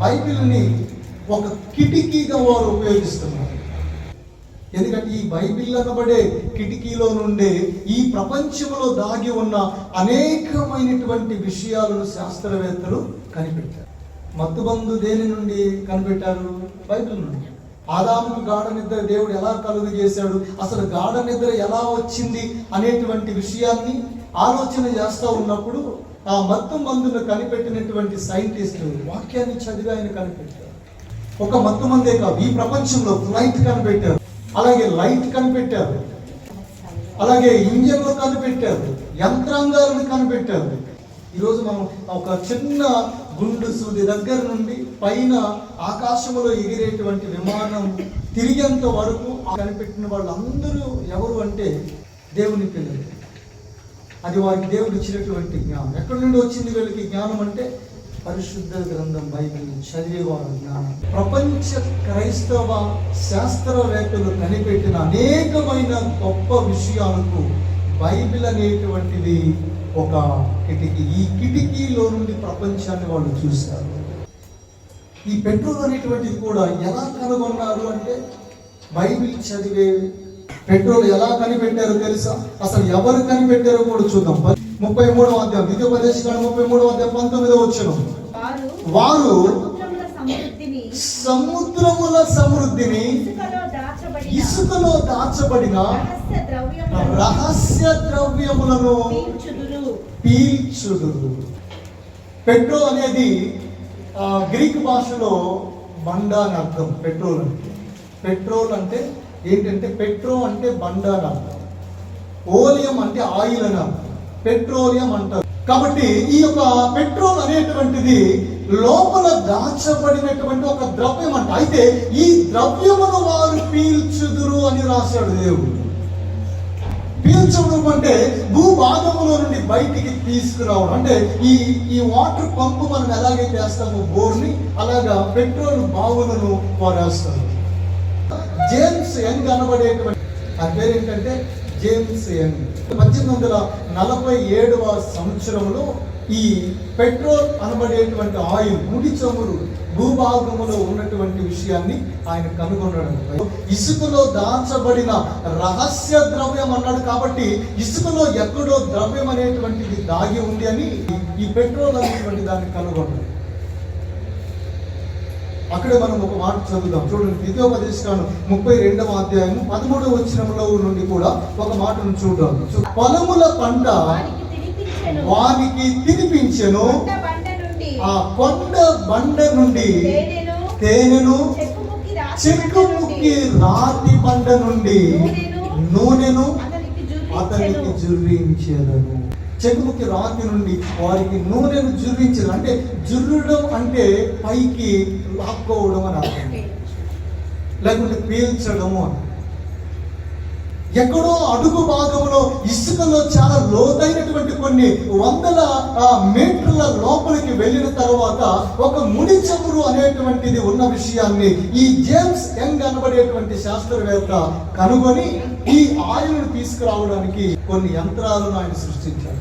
బైబిల్ని ఒక కిటికీగా వారు ఉపయోగిస్తున్నారు. ఎందుకంటే ఈ బైబిల్ అనబడే కిటికీలో నుండి ఈ ప్రపంచంలో దాగి ఉన్న అనేకమైనటువంటి విషయాలను శాస్త్రవేత్తలు కనిపెట్టారు. మత్తుబంధు దేని నుండి కనిపెట్టారు? బైబిల్ నుండి. ఆదాముకు గాఢ నిద్ర దేవుడు ఎలా కలుగు చేశాడు అసలు గాఢ నిద్ర ఎలా వచ్చింది అనేటువంటి విషయాన్ని ఆలోచన చేస్తూ ఉన్నప్పుడు ఆ మత్తు మందును కనిపెట్టినటువంటి సైంటిస్ట్ వాక్యాన్ని చదివి ఆయన కనిపెట్టారు. ఒక మత్తు మందే కాదు ఈ ప్రపంచంలో ఫ్లైట్ కనిపెట్టారు. అలాగే లైట్ కనిపెట్టారు. అలాగే ఇంజన్లు కనిపెట్టారు. యంత్రాంగాలను కనిపెట్టారు. ఈరోజు మనం ఒక చిన్న గుండు సూది దగ్గర నుండి పైన ఆకాశంలో ఎగిరేటువంటి విమానం తిరిగేంత వరకు కనిపెట్టిన వాళ్ళందరూ ఎవరు అంటే దేవుని పిల్లలు. అది వారికి దేవుడు ఇచ్చినటువంటి జ్ఞానం. ఎక్కడి నుండి వచ్చింది వీళ్ళకి జ్ఞానం అంటే పరిశుద్ధ గ్రంథం బైబిల్ చదివేవారు జ్ఞానం. ప్రపంచ క్రైస్తవ శాస్త్రవేత్తలు కనిపెట్టిన అనేకమైన గొప్ప విషయాలకు బైబిల్ అనేటువంటిది ఒక కిటికీ. ఈ కిటికీలో నుండి ప్రపంచాన్ని వాళ్ళు చూశారు ఈ పెట్రోల్ అనేటువంటిది కూడా ఎలా కనుగొన్నారు అంటే బైబిల్ చదివే పెట్రోల్ ఎలా కనిపెట్టారో తెలుసా? అసలు ఎవరు కనిపెట్టారో కూడా చూద్దాం. ముప్పై మూడవ అధ్యాయం ద్వితీయోపదేశ ముప్పై మూడవ అధ్యాయం పంతొమ్మిదో వచ్చిన వారు సముద్రముల సమృద్ధిని ఇసుకలో దాచబడిన రహస్య ద్రవ్యములను రహస్య ద్రవ్యములను పీల్చుదురు. పీల్చుదురు. పెట్రో అనేది గ్రీక్ భాషలో బండ అని అర్థం. పెట్రోల్ అంటే పెట్రోల్ అంటే ఏంటంటే పెట్రో అంటే బండ అని అర్థం ఓలియం అంటే ఆయిల్ అని అర్థం పెట్రోలియం అంటారు. కాబట్టి ఈ యొక్క పెట్రోల్ అనేటువంటిది లోపల దాచబడినటువంటి ఒక ద్రవ్యం అంట. అయితే ఈ ద్రవ్యమును వారు పీల్చుదురు అని రాశాడు దేవుడు. పీల్చడం అంటే భూభాగంలో నుండి బయటికి తీసుకురావడం. అంటే ఈ ఈ వాటర్ పంపు మనం ఎలాగైతే వేస్తామో బోర్ని అలాగా పెట్రోల్ బావులను వారు వేస్తారు. జేమ్స్ యంగ్ అనబడేటువంటి ఆ పేరు ఏంటంటే జేమ్స్ యంగ్ పద్దెనిమిది వందల నలభై ఏడవ సంవత్సరంలో ఈ పెట్రోల్ అనబడేటువంటి ఆయిల్ ముడి చమురు భూభాగంలో ఉన్నటువంటి విషయాన్ని ఆయన కనుగొనడం ఇసుకలో దాచబడిన రహస్య ద్రవ్యం అన్నాడు కాబట్టి ఇసుకలో ఎక్కడో ద్రవ్యం అనేటువంటిది దాగి ఉంది అని ఈ పెట్రోల్ అనేటువంటి దాన్ని కనుగొన్నాడు. అక్కడే మనం ఒక మాట చదువుదాం. చూడండి ద్వితీయోపదేశకాను ముప్పై రెండవ అధ్యాయం పదమూడవ వచ్చినంలో నుండి కూడా ఒక మాటను చూద్దాం. పొలముల పంట వారికి తినిపించెను. వానికి తినిపించెను. ఆ కొండ బండ నుండి తేనెను. తేనెను చెక్కుముక్కి రాతి బండ నుండి. నూనెను అతనికి జుర్రించేదను. చెక్కుముక్కి రాతి నుండి వారికి నూనెను జుర్రించదు అంటే జుర్రడం అంటే పైకి లాక్కోవడం అని అర్థం. లేకుంటే పీల్చడము అని. ఎక్కడో అడుగు భాగంలో ఇసుకలో చాలా లోతైనటువంటి కొన్ని వందల ఆ, మీటర్ల లోపలికి వెళ్ళిన తర్వాత ఒక ముడి చమురు అనేటువంటిది ఉన్న విషయాన్ని ఈ జేమ్స్ యంగ్ అనబడేటువంటి శాస్త్రవేత్త కనుగొని ఈ ఆయిల్ను తీసుకురావడానికి కొన్ని యంత్రాలను ఆయన సృష్టించారు.